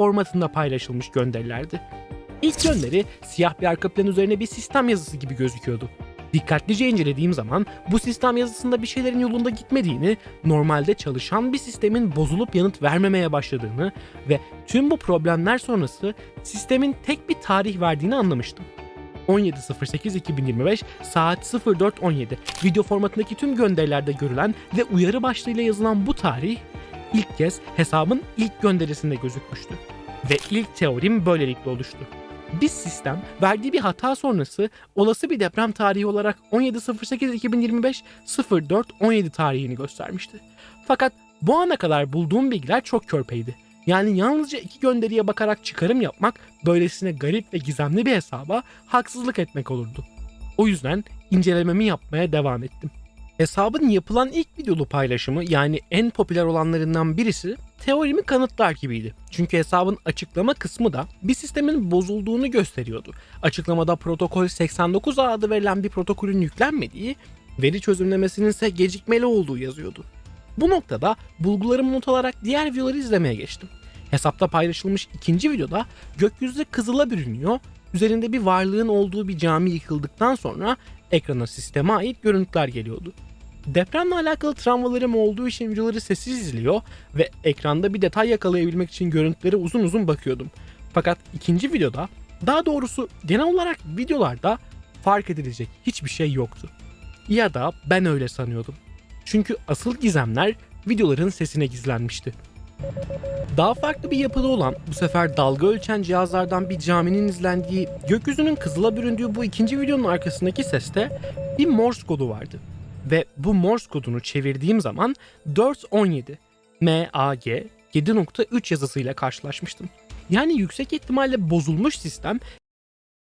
formatında paylaşılmış gönderilerdi. İlk gönderi siyah bir arka plan üzerine bir sistem yazısı gibi gözüküyordu. Dikkatlice incelediğim zaman bu sistem yazısında bir şeylerin yolunda gitmediğini, normalde çalışan bir sistemin bozulup yanıt vermemeye başladığını ve tüm bu problemler sonrası sistemin tek bir tarih verdiğini anlamıştım. 17.08.2025 saat 04.17 video formatındaki tüm gönderilerde görülen ve uyarı başlığıyla yazılan bu tarih ilk kez hesabın ilk gönderisinde gözükmüştü. Ve ilk teorim böylelikle oluştu. Bir sistem verdiği bir hata sonrası olası bir deprem tarihi olarak 17.08.2025 04.17 tarihini göstermişti. Fakat bu ana kadar bulduğum bilgiler çok körpeydi. Yani yalnızca iki gönderiye bakarak çıkarım yapmak böylesine garip ve gizemli bir hesaba haksızlık etmek olurdu. O yüzden incelememi yapmaya devam ettim. Hesabın yapılan ilk videolu paylaşımı yani en popüler olanlarından birisi teorimi kanıtlar gibiydi. Çünkü hesabın açıklama kısmı da bir sistemin bozulduğunu gösteriyordu. Açıklamada protokol 89A adı verilen bir protokolün yüklenmediği, veri çözümlemesinin ise gecikmeli olduğu yazıyordu. Bu noktada bulgularımı not alarak diğer videoları izlemeye geçtim. Hesapta paylaşılmış ikinci videoda gökyüzü kızıla bürünüyor, üzerinde bir varlığın olduğu bir cami yıkıldıktan sonra ekrana sisteme ait görüntüler geliyordu. Depremle alakalı travmalarım olduğu için videoları sessiz izliyor ve ekranda bir detay yakalayabilmek için görüntülere uzun uzun bakıyordum. Fakat ikinci videoda, daha doğrusu genel olarak videolarda fark edilecek hiçbir şey yoktu. Ya da ben öyle sanıyordum. Çünkü asıl gizemler videoların sesine gizlenmişti. Daha farklı bir yapıda olan bu sefer dalga ölçen cihazlardan bir caminin izlendiği, gökyüzünün kızıla büründüğü bu ikinci videonun arkasındaki seste bir Morse kodu vardı. Ve bu Morse kodunu çevirdiğim zaman 417 MAG 7.3 yazısıyla karşılaşmıştım. Yani yüksek ihtimalle bozulmuş sistem